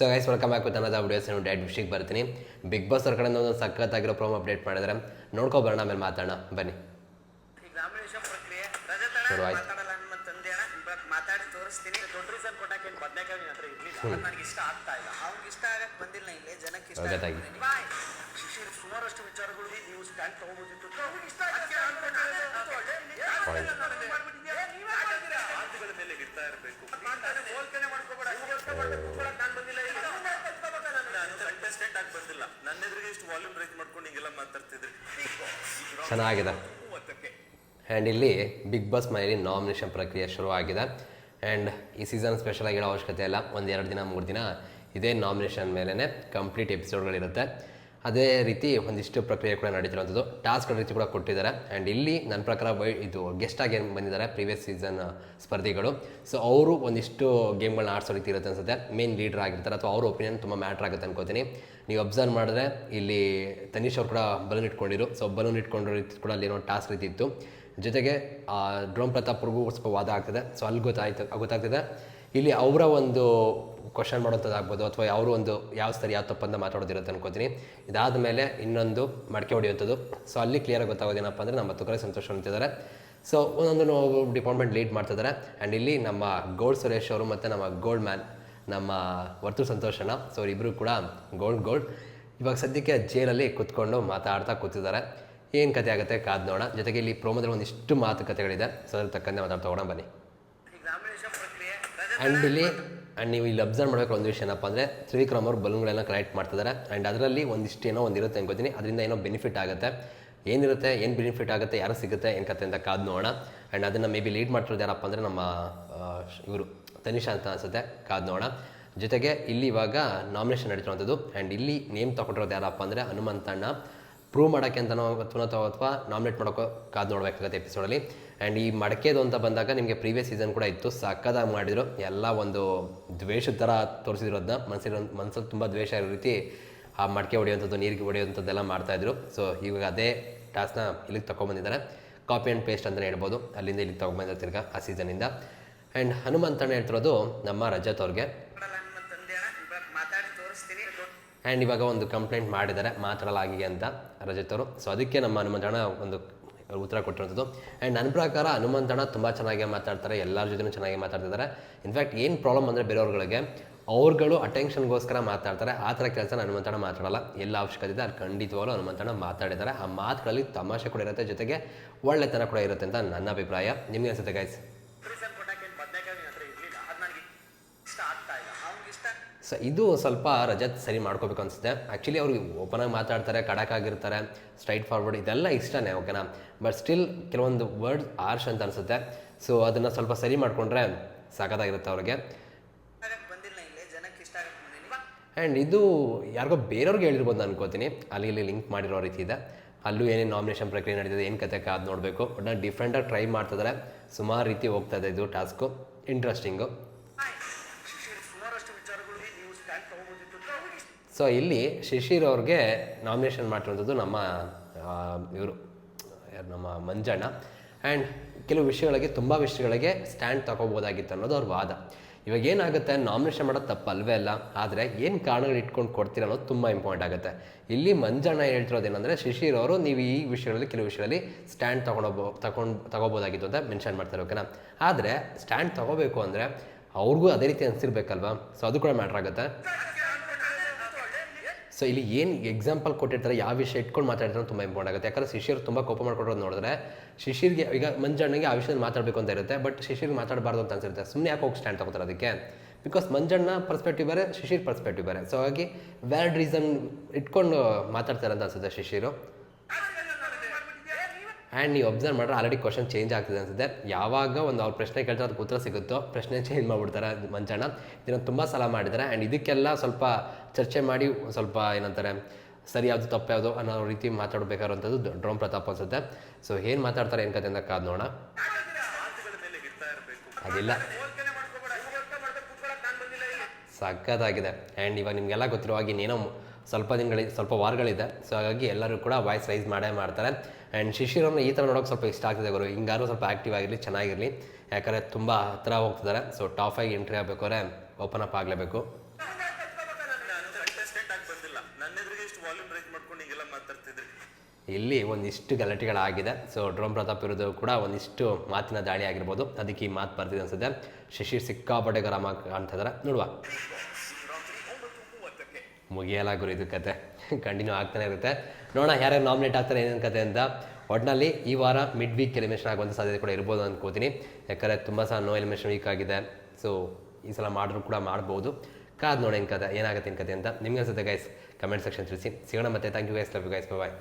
So guys welcome back with ಅನ್ನದ videos ನಾನು dad ವಿಷಯಕ್ಕೆ ಬರ್ತೀನಿ. ಬಿಗ್ ಬಾಸ್ ಅವ್ರ ಕಡೆಯಿಂದ ಒಂದು ಸಖತ್ತಾಗಿರೋ ಪ್ರೋಮ್ ಅಪ್ಡೇಟ್ ಮಾಡಿದ್ರೆ ನೋಡ್ಕೊಬರೋಣ ಆಮೇಲೆ ಮಾತಾಡೋಣ. ಬನ್ನಿ. ಮಾತಾಡಿ ತೋರಿಸ್ತೀನಿ. ದೊಡ್ಡ ರೀಸನ್ ಕೊಟ್ಟಕ್ಕೆ ಏನು ಬದನೆಕಾಯಿ ನಿನ್ನ ಹತ್ರ ಇರ್ಲಿಲ್ಲ. ನನಗೆ ಇಷ್ಟ ಆಗ್ತಾ ಇಲ್ಲ. ಅವ್ನಿಗೆ ಇಷ್ಟ ಆಗಕ್ಕೆ ಬಂದಿಲ್ಲ ಇಲ್ಲಿ. ಜನಕ್ಕೆ ಇಷ್ಟ. ಸುಮಾರಷ್ಟು ವಿಚಾರಗಳು ನೀವು ಸ್ಟ್ಯಾಂಡ್ ತಗೋಬೋದಿತ್ತು ಅವ್ನಿಗೆ ಇಷ್ಟ ಮೇಲೆ ಇಡ್ತಾ ಇರಬೇಕು. ಮಾತಾಡಿ ಹೋಲ್ಕೆನೆ ಮಾಡ್ಕೋಬೇಡ. ಹೋಲ್ಕೆ ಮಾಡ್ದೆ ನಾನು ಬಂದಿಲ್ಲ ಇಲ್ಲಿ. ನೀವೇ ಕಲ್ತ್ಕೊಬೇಕಲ್ಲ ನನಗೆ. ಕಂಟೆಸ್ಟೆಂಟ್ ಆಗಿ ಬಂದಿಲ್ಲ. ನನ್ನ ಎದುರಿಗೆ ಇಷ್ಟು ವಾಲ್ಯೂಮ್ ರೈಸ್ ಮಾಡ್ಕೊಂಡು ಹಿಂಗೆಲ್ಲ ಮಾತಾಡ್ತಿದ್ರಿ. ಚೆನ್ನಾಗಿದೆ. ಆ್ಯಂಡ್ ಇಲ್ಲಿ ಬಿಗ್ ಬಾಸ್ ಮನೆಯಲ್ಲಿ ನಾಮಿನೇಷನ್ ಪ್ರಕ್ರಿಯೆ ಶುರುವಾಗಿದೆ. ಆ್ಯಂಡ್ ಈ ಸೀಸನ್ ಸ್ಪೆಷಲ್ ಆಗಿರೋ ಅವಶ್ಯಕತೆ ಇಲ್ಲ. ಒಂದು ಎರಡು ದಿನ ಮೂರು ದಿನ ಇದೇ ನಾಮಿನೇಷನ್ ಮೇಲೇ ಕಂಪ್ಲೀಟ್ ಎಪಿಸೋಡ್ಗಳಿರುತ್ತೆ ಅದೇ ರೀತಿ ಒಂದಿಷ್ಟು ಪ್ರಕ್ರಿಯೆ ಕೂಡ ನಡೀತಿರುವಂಥದ್ದು. ಟಾಸ್ಕ್ಗಳ ರೀತಿ ಕೂಡ ಕೊಟ್ಟಿದ್ದಾರೆ. ಆ್ಯಂಡ್ ಇಲ್ಲಿ ನನ್ನ ಪ್ರಕಾರ ಬೈ ಇದು ಗೆಸ್ಟ್ ಏನು ಬಂದಿದ್ದಾರೆ? ಪ್ರೀವಿಯಸ್ ಸೀಸನ್ ಸ್ಪರ್ಧಿಗಳು. ಸೊ ಅವರು ಒಂದಿಷ್ಟು ಗೇಮ್ಗಳನ್ನ ಆಡಿಸೋ ರೀತಿ ಇರುತ್ತೆ ಅನ್ಸುತ್ತೆ. ಮೇನ್ ಲೀಡರ್ ಆಗಿರ್ತಾರೆ ಅಥವಾ ಅವ್ರ ಒಪಿನಿಯನ್ ತುಂಬ ಮ್ಯಾಟ್ರ್ ಆಗುತ್ತೆ ಅನ್ಕೋತೀನಿ. ನೀವು ಅಬ್ಸರ್ವ್ ಮಾಡಿದ್ರೆ ಇಲ್ಲಿ ತನೀಶ್ ಅವ್ರು ಕೂಡ ಬಲೂನ್ ಇಟ್ಕೊಂಡಿರು. ಸೊ ಬಲೂನ್ ಇಟ್ಕೊಂಡಿರೋ ರೀತಿ ಕೂಡ ಅಲ್ಲಿ ಏನೋ ಟಾಸ್ಕ್ ರೀತಿ ಇತ್ತು. ಜೊತೆಗೆ ಡ್ರೋನ್ ಪ್ರತಾಪ್ರಿಗೂ ಸ್ವಲ್ಪ ವಾದ ಆಗ್ತದೆ. ಸೊ ಅಲ್ಲಿ ಗೊತ್ತಾಯ್ತು, ಗೊತ್ತಾಗ್ತದೆ. ಇಲ್ಲಿ ಅವರ ಒಂದು ಕ್ವಶನ್ ಮಾಡೋಂಥದ್ದಾಗ್ಬೋದು ಅಥವಾ ಅವರು ಒಂದು ಯಾವ ಸರಿ ಯಾವ ತಪ್ಪಂತ ಮಾತಾಡೋದಿರುತ್ತೆ ಅನ್ಕೋತೀನಿ. ಇದಾದ ಮೇಲೆ ಇನ್ನೊಂದು ಮಡಕೆ ಹೊಡೆಯುವಂಥದ್ದು. ಸೊ ಅಲ್ಲಿ ಕ್ಲಿಯರಾಗಿ ಗೊತ್ತಾಗೋದೇನಪ್ಪ ಅಂದರೆ ನಮ್ಮ ತುಕರೆ ಸಂತೋಷ ಅಂತಿದ್ದಾರೆ ಸೊ ಒಂದೊಂದು ಡಿಪಾರ್ಟ್ಮೆಂಟ್ ಲೀಡ್ ಮಾಡ್ತಿದ್ದಾರೆ ಆ್ಯಂಡ್ ಇಲ್ಲಿ ನಮ್ಮ ಗೋಲ್ಡ್ ಸುರೇಶ್ ಅವರು ಮತ್ತು ನಮ್ಮ ಗೋಲ್ಡ್ ಮ್ಯಾನ್ ನಮ್ಮ ವರ್ತು ಸಂತೋಷನ ಸೊ ಇಬ್ಬರು ಕೂಡ ಗೋಲ್ಡ್ ಗೋಲ್ಡ್ ಇವಾಗ ಸದ್ಯಕ್ಕೆ ಜೇಲಲ್ಲಿ ಕೂತ್ಕೊಂಡು ಮಾತಾಡ್ತಾ ಕೂತಿದ್ದಾರೆ. ಏನು ಕತೆ ಆಗುತ್ತೆ ಕಾದ್ ನೋಡೋಣ. ಜೊತೆಗೆ ಇಲ್ಲಿ ಪ್ರೋಮೋದಲ್ಲಿ ಒಂದಿಷ್ಟು ಮಾತುಕತೆಗಳಿದೆ. ಸೊ ಅದ್ರ ತಕ್ಕಂತೆ ಮಾತಾಡ್ತಾ ಹೋಗೋಣ ಬನ್ನಿ. ಆ್ಯಂಡ್ ಇಲ್ಲಿ ಆ್ಯಂಡ್ ನೀವು ಇಲ್ಲಿ ಅಬ್ಸರ್ವ್ ಮಾಡಬೇಕು ಒಂದು ವಿಷಯ ಏನಪ್ಪ ಅಂದರೆ ತ್ರಿವಿಕ್ರಮ್ ಅವರು ಬಲೂನ್ಗಳೆಲ್ಲ ಕಲೆಕ್ಟ್ ಮಾಡ್ತಿದ್ದಾರೆ ಆ್ಯಂಡ್ ಅದರಲ್ಲಿ ಒಂದಿಷ್ಟು ಏನೋ ಒಂದಿರುತ್ತೆ ಅನ್ಕೋತೀನಿ. ಅದರಿಂದ ಏನೋ ಬೆನಿಫಿಟ್ ಆಗುತ್ತೆ. ಏನಿರುತ್ತೆ, ಏನು ಬೆನಿಫಿಟ್ ಆಗುತ್ತೆ, ಯಾರು ಸಿಗುತ್ತೆ ಏನು ಕತೆ ಅಂತ ಕಾದು ನೋಡೋಣ. ಆ್ಯಂಡ್ ಅದನ್ನು ಮೇ ಬಿ ಲೀಡ್ ಮಾಡ್ತಿರೋದು ಯಾರಪ್ಪ ಅಂದರೆ ನಮ್ಮ ಇವರು ತನಿಷಾ ಅಂತ ಅನಿಸುತ್ತೆ. ಕಾದು ನೋಡೋಣ. ಜೊತೆಗೆ ಇಲ್ಲಿ ಇವಾಗ ನಾಮಿನೇಷನ್ ನಡೀತಿರುವಂಥದ್ದು. ಆ್ಯಂಡ್ ಇಲ್ಲಿ ನೇಮ್ ತಗೊಂಡಿರೋದು ಯಾರಪ್ಪ ಅಂದರೆ ಹನುಮಂತಣ್ಣ. ಪ್ರೂವ್ ಮಾಡೋಕ್ಕೆ ಅಂತಲೋ ಅಥವಾ ಅಥವಾ ನಾಮಿನೇಟ್ ಮಾಡೋಕ್ಕೋ ಕಾದು ನೋಡಬೇಕಾಗುತ್ತೆ ಎಪಿಸೋಡಲ್ಲಿ ಆ್ಯಂಡ್ ಈ ಮಡಕೆದು ಅಂತ ಬಂದಾಗ ನಿಮಗೆ ಪ್ರೀವಿಯಸ್ ಸೀಸನ್ ಕೂಡ ಇತ್ತು. ಸಕ್ಕದಾಗಿ ಮಾಡಿದರು. ಎಲ್ಲ ಒಂದು ದ್ವೇಷದ ಥರ ತೋರಿಸಿದಿರೋದನ್ನ ಮನಸ್ಸಿರೋ ಮನಸ್ಸಲ್ಲಿ ತುಂಬ ದ್ವೇಷ ಇರೋ ರೀತಿ ಆ ಮಡಕೆ ಹೊಡೆಯುವಂಥದ್ದು, ನೀರಿಗೆ ಹೊಡೆಯುವಂಥದ್ದೆಲ್ಲ ಮಾಡ್ತಾಯಿದ್ರು ಸೊ ಇವಾಗ ಅದೇ ಟಾಸ್ಕ್ನ ಇಲ್ಲಿಗೆ ತೊಗೊಂಬಂದಿದ್ದಾರೆ ಕಾಪಿ ಆ್ಯಂಡ್ ಪೇಸ್ಟ್ ಅಂತಲೇ ಹೇಳ್ಬೋದು. ಅಲ್ಲಿಂದ ಇಲ್ಲಿಗೆ ತೊಗೊಂಬಂದಿರ್ತೀರ್ಗ ತಿರ್ಗಾ ಆ ಸೀಸನಿಂದ ಆ್ಯಂಡ್ ಹನುಮಂತಣ್ಣ ಹೇಳ್ತಿರೋದು ನಮ್ಮ ರಜತ್ ಅವ್ರಿಗೆ. ಆ್ಯಂಡ್ ಇವಾಗ ಒಂದು ಕಂಪ್ಲೇಂಟ್ ಮಾಡಿದ್ದಾರೆ, ಮಾತಾಡಲಾಗಿದೆ ಅಂತ ರಜಿತರು. ಸೊ ಅದಕ್ಕೆ ನಮ್ಮ ಹನುಮಂತಣ್ಣ ಒಂದು ಉತ್ತರ ಕೊಟ್ಟಿರೋಂಥದ್ದು ಆ್ಯಂಡ್ ನನ್ನ ಪ್ರಕಾರ ಹನುಮಂತಣ್ಣ ತುಂಬ ಚೆನ್ನಾಗಿ ಮಾತಾಡ್ತಾರೆ, ಎಲ್ಲರ ಜೊತೆನೂ ಚೆನ್ನಾಗಿ ಮಾತಾಡ್ತಿದ್ದಾರೆ. ಇನ್ಫ್ಯಾಕ್ಟ್ ಏನು ಪ್ರಾಬ್ಲಮ್ ಅಂದರೆ ಬೇರೆಯವ್ರಗಳಿಗೆ, ಅವ್ರುಗಳು ಅಟೆನ್ಷನ್ಗೋಸ್ಕರ ಮಾತಾಡ್ತಾರೆ. ಆ ಥರ ಕೆಲಸ ಹನುಮಂತಣ್ಣ ಮಾತಾಡಲ್ಲ. ಎಲ್ಲ ಅವಶ್ಯಕತೆ ಇದೆ ಅದು ಖಂಡಿತವಾಗಲೂ ಹನುಮಂತಣ್ಣ ಮಾತಾಡಿದ್ದಾರೆ. ಆ ಮಾತುಗಳಲ್ಲಿ ತಮಾಷೆ ಕೂಡ ಇರುತ್ತೆ, ಜೊತೆಗೆ ಒಳ್ಳೆತನ ಕೂಡ ಇರುತ್ತೆ ಅಂತ ನನ್ನ ಅಭಿಪ್ರಾಯ. ನಿಮಗೆ ಅನಿಸುತ್ತೆ ಗೈಸ್ ಸೊ ಇದು ಸ್ವಲ್ಪ ರಜತ್ ಸರಿ ಮಾಡ್ಕೋಬೇಕು ಅನಿಸುತ್ತೆ. ಆ್ಯಕ್ಚುಲಿ ಅವರು ಓಪನ್ ಆಗಿ ಮಾತಾಡ್ತಾರೆ, ಖಡಕ್ ಆಗಿರ್ತಾರೆ ಸ್ಟ್ರೈಟ್ ಫಾರ್ವರ್ಡ್ ಇದೆಲ್ಲ ಇಷ್ಟನೇ ಓಕೆನಾ ಬಟ್ ಸ್ಟಿಲ್ ಕೆಲವೊಂದು ವರ್ಡ್ ಆರ್ಷ್ ಅಂತ ಅನಿಸುತ್ತೆ. ಸೊ ಅದನ್ನು ಸ್ವಲ್ಪ ಸರಿ ಮಾಡಿಕೊಂಡ್ರೆ ಸಾಕಾಗಿರುತ್ತೆ ಅವ್ರಿಗೆ. ಆ್ಯಂಡ್ ಇದು ಯಾರಿಗೋ ಬೇರೆಯವ್ರಿಗೆ ಹೇಳಿರ್ಬೋದು ಅನ್ಕೋತೀನಿ. ಅಲ್ಲಿ ಇಲ್ಲಿ ಲಿಂಕ್ ಮಾಡಿರೋ ರೀತಿ ಇದೆ. ಅಲ್ಲೂ ಏನೇನು ನಾಮಿನೇಷನ್ ಪ್ರಕ್ರಿಯೆ ನಡೀತಿದೆ, ಏನು ಕತೆ ಅದು ನೋಡಬೇಕು. ನಾನು ಡಿಫ್ರೆಂಟಾಗಿ ಟ್ರೈ ಮಾಡ್ತಿದ್ದಾರೆ ಸುಮಾರು ರೀತಿ ಹೋಗ್ತಾ ಇದು ಟಾಸ್ಕು ಇಂಟ್ರೆಸ್ಟಿಂಗು ಶಿಶಿರ್ ಸುಮಾರಷ್ಟು ವಿಚಾರಗಳು ನೀವು ಸ್ಟ್ಯಾಂಡ್ ತಗೋಬೋದಿತ್ತು ಅವ್ನಿಗೆ ಇಷ್ಟ ಸೊ ಇಲ್ಲಿ ಶಿಶಿರ್ ಅವ್ರಿಗೆ ನಾಮಿನೇಷನ್ ಮಾಡಿರುವಂಥದ್ದು ನಮ್ಮ ಇವರು ನಮ್ಮ ಮಂಜಣ್ಣ. ಆ್ಯಂಡ್ ಕೆಲವು ವಿಷಯಗಳಿಗೆ, ತುಂಬ ವಿಷಯಗಳಿಗೆ ಸ್ಟ್ಯಾಂಡ್ ತಗೋಬೋದಾಗಿತ್ತು ಅನ್ನೋದು ಅವ್ರ ವಾದ. ಇವಾಗ ಏನಾಗುತ್ತೆ ನಾಮಿನೇಷನ್ ಮಾಡೋದು ತಪ್ಪಲ್ವೇ ಅಲ್ಲ, ಆದರೆ ಏನು ಕಾರಣಗಳು ಇಟ್ಕೊಂಡು ಕೊಡ್ತೀರ ಅನ್ನೋದು ತುಂಬ ಇಂಪಾರ್ಟೆಂಟ್ ಆಗುತ್ತೆ. ಇಲ್ಲಿ ಮಂಜಣ್ಣ ಹೇಳ್ತಿರೋದು ಏನಂದರೆ ಶಿಶಿರ್ ಅವರು ನೀವು ಈ ವಿಷಯಗಳಲ್ಲಿ, ಕೆಲವು ವಿಷಯಗಳಲ್ಲಿ ಸ್ಟ್ಯಾಂಡ್ ತಗೊಂಡೋಗ್ಬೋ ತಗೊಂಡು ತಗೋಬೋದಾಗಿತ್ತು ಅಂತ ಮೆನ್ಷನ್ ಮಾಡ್ತಾರೆ ಓಕೆನಾ ಆದರೆ ಸ್ಟ್ಯಾಂಡ್ ತಗೋಬೇಕು ಅಂದರೆ ಅವ್ರಿಗೂ ಅದೇ ರೀತಿ ಅನಿಸಿರ್ಬೇಕಲ್ವಾ? ಸೊ ಅದು ಕೂಡ ಮ್ಯಾಟ್ರ್ ಆಗುತ್ತೆ. ಸೊ ಇಲ್ಲಿ ಏನು ಎಕ್ಸಾಂಪಲ್ ಕೊಟ್ಟಿರ್ತಾರೆ, ಯಾವ ವಿಷಯ ಇಟ್ಕೊಂಡು ಮಾತಾಡಿದ್ರೆ ತುಂಬ ಇಂಪಾರ್ಟೆಂಟ್ ಆಗುತ್ತೆ. ಯಾಕಂದ್ರೆ ಶಿಷ್ಯರು ತುಂಬ ಕೋಪ ಮಾಡ್ಕೊಡೋದು ನೋಡಿದ್ರೆ ಶಿಷ್ಯರಿಗೆ, ಈಗ ಮಂಜಣ್ಣಗೆ ಆ ವಿಷಯದಲ್ಲಿ ಮಾತಾಡಬೇಕು ಅಂತ ಇರುತ್ತೆ ಬಟ್ ಶಿಷ್ಯರಿಗೆ ಮಾತಾಡಬಾರ್ದು ಅಂತ ಅನ್ಸಿರುತ್ತೆ. ಸುಮ್ಮನೆ ಯಾಕೆ ಹೋಗಿ ಸ್ಟ್ಯಾಂಡ್ ತಗೋತಾರೆ ಅದಕ್ಕೆ? ಬಿಕಾಸ್ ಮಂಜಣ್ಣ ಪರ್ಸ್ಪೆಕ್ಟಿವ್ ಬೇರೆ ಶಿಶಿರ್ ಪರ್ಸ್ಪೆಕ್ಟಿವ್ ಬೇರೆ. ಸೊ ಹಾಗಾಗಿ ವ್ಯಾಲಿಡ್ ರೀಸನ್ ಇಟ್ಕೊಂಡು ಮಾತಾಡ್ತಾರೆ ಅಂತ ಅನ್ಸುತ್ತೆ ಶಿಶಿರು ಆ್ಯಂಡ್ ನೀವು ಒಬ್ಸರ್ವ್ ಮಾಡಿದ್ರೆ ಆಲ್ರೆಡಿ ಕ್ವಶನ್ ಚೇಂಜ್ ಆಗ್ತದೆ ಅನ್ಸುತ್ತೆ. ಯಾವಾಗ ಒಂದು ಅವ್ರ ಪ್ರಶ್ನೆ ಕೇಳ್ತಾರೆ ಅದಕ್ಕೆ ಉತ್ತರ ಸಿಗುತ್ತೋ, ಪ್ರಶ್ನೆ ಚೇಂಜ್ ಮಾಡಿಬಿಡ್ತಾರೆ ಮಂಜಣ್ಣ. ಇದನ್ನು ತುಂಬ ಸಲ ಮಾಡಿದ್ದಾರೆ. ಆ್ಯಂಡ್ ಇದಕ್ಕೆಲ್ಲ ಸ್ವಲ್ಪ ಚರ್ಚೆ ಮಾಡಿ ಸ್ವಲ್ಪ ಏನಂತಾರೆ, ಸರಿ ಯಾವುದು ತಪ್ಪು ಯಾವುದು ಅನ್ನೋ ರೀತಿ ಮಾತಾಡಬೇಕಾದಂಥದ್ದು ಡ್ರೋಮ್ ಪ್ರತಾಪ್ ಅನ್ಸುತ್ತೆ. ಸೊ ಏನು ಮಾತಾಡ್ತಾರೆ ಏನು ಕತೆ ಅಂತ ಕಾದು ನೋಡೋಣ. ಅದಿಲ್ಲ. ಸಖತ್ತಾಗಿದೆ. ಆ್ಯಂಡ್ ಇವಾಗ ನಿಮಗೆಲ್ಲ ಗೊತ್ತಿರೋ ಹಾಗೆ ಇನ್ನೇನೋ ಸ್ವಲ್ಪ ದಿನಗಳಿಗೆ ಸ್ವಲ್ಪ ವಾರಗಳಿದೆ. ಸೊ ಹಾಗಾಗಿ ಎಲ್ಲರೂ ಕೂಡ ವಾಯ್ಸ್ ರೈಸ್ ಮಾಡೇ ಮಾಡ್ತಾರೆ. ಆ್ಯಂಡ್ ಶಿಶಿರಮ್ನ ಈ ಥರ ನೋಡೋಕೆ ಸ್ವಲ್ಪ ಇಷ್ಟ ಆಗ್ತಿದೆ ಅವರು ಹಿಂಗಾರು ಸ್ವಲ್ಪ ಆ್ಯಕ್ಟಿವ್ ಆಗಿರಲಿ, ಚೆನ್ನಾಗಿರಲಿ. ಯಾಕಂದರೆ ತುಂಬ ಹತ್ತಿರ ಹೋಗ್ತಿದ್ದಾರೆ. ಸೊ ಆಗಿ ಎಂಟ್ರಿ ಆಗಬೇಕಾದ್ರೆ ಓಪನ್ ಅಪ್ ಆಗಲೇಬೇಕು. ಇಲ್ಲಿ ಒಂದಿಷ್ಟು ಗಲಾಟೆಗಳಾಗಿದೆ. ಸೊ ಡ್ರೋಮ್ ಪ್ರತಾಪ್ ಇರೋದು ಕೂಡ ಒಂದಿಷ್ಟು ಮಾತಿನ ದಾಳಿ ಆಗಿರ್ಬೋದು. ಅದಕ್ಕೆ ಈ ಮಾತು ಬರ್ತಿದೆ ಅನ್ಸುತ್ತೆ. ಶಶಿ ಸಿಕ್ಕಾಪಟ್ಟೆ ಗರಮ ಕಾಣ್ತಾ ಇದ್ದಾರೆ ನೋಡುವ. ಮುಗಿಯಲ್ಲ ಗುರು, ಇದು ಕತೆ. ಕಂಟಿನ್ಯೂ ಆಗ್ತಾನೆ ಇರುತ್ತೆ. ನೋಡೋಣ ಯಾರ್ಯಾರು ನಾಮಿನೇಟ್ ಆಗ್ತಾರೆ, ಏನೇನು ಕತೆ ಅಂತ. ಒಟ್ಟಿನಲ್ಲಿ ಈ ವಾರ ಮಿಡ್ ವೀಕ್ ಎಲಿಮಿನೇಷನ್ ಆಗುವಂಥ ಸಾಧ್ಯತೆ ಕೂಡ ಇರ್ಬೋದು ಅಂದ್ಕೋತೀನಿ ಯಾಕಂದರೆ ತುಂಬ ಸಹ ನೋ ಎಲಿಮಿನೇಷನ್ ವೀಕ್ ಆಗಿದೆ. ಸೊ ಈ ಸಲ ಮಾಡಿದ್ರು ಕೂಡ ಮಾಡ್ಬೋದು. ಕಾದ್ ನೋಡಿ ಏನು ಕತೆ, ಏನಾಗುತ್ತೆ ಏನು ಕತೆ ಅಂತ ನಿಮಗೆ ಅನ್ಸುತ್ತೆ ಗೈಸ್ ಕಮೆಂಟ್ ಸೆಕ್ಷನ್ ತಿಳಿಸಿ. ಸಿಗೋಣ ಮತ್ತೆ. Thank you guys love you guys bye